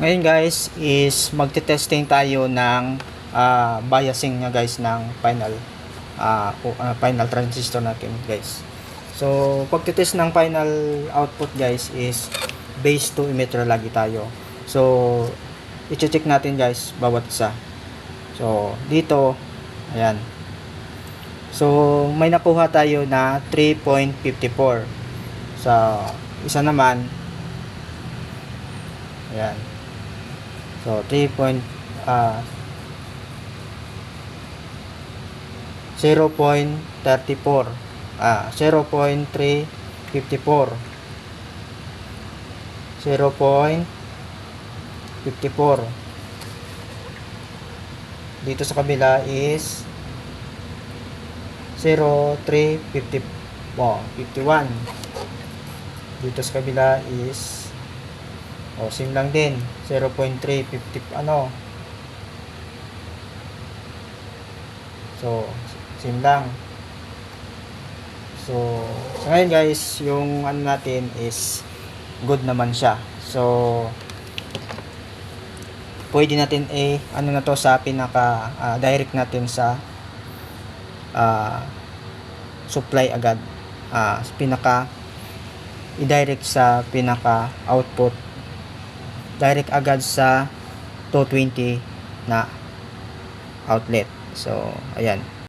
Ngayon guys is magte-testing tayo ng ah, biasing niya guys ng final pu- ah, final transistor natin guys. So pagte-test ng final output guys is base to emitter lagi tayo. So i-check natin guys bawat isa. So dito ayan. So may nakuha tayo na 3.54. Sa isa naman ayan. So 3. point, ah 0.34 ah 0.354 0.54 dito sa kabila is 0.350 oh, 51 dito sa kabila is oh, same lang din. 0.350 ano? So same lang. So sa ngayon guys yung ano natin is good naman siya. So pwede natin eh ano na to sa pinaka ah, direct natin sa ah, supply agad. Ah, pinaka i-direct sa pinaka output direct agad sa 220 na outlet. So ayan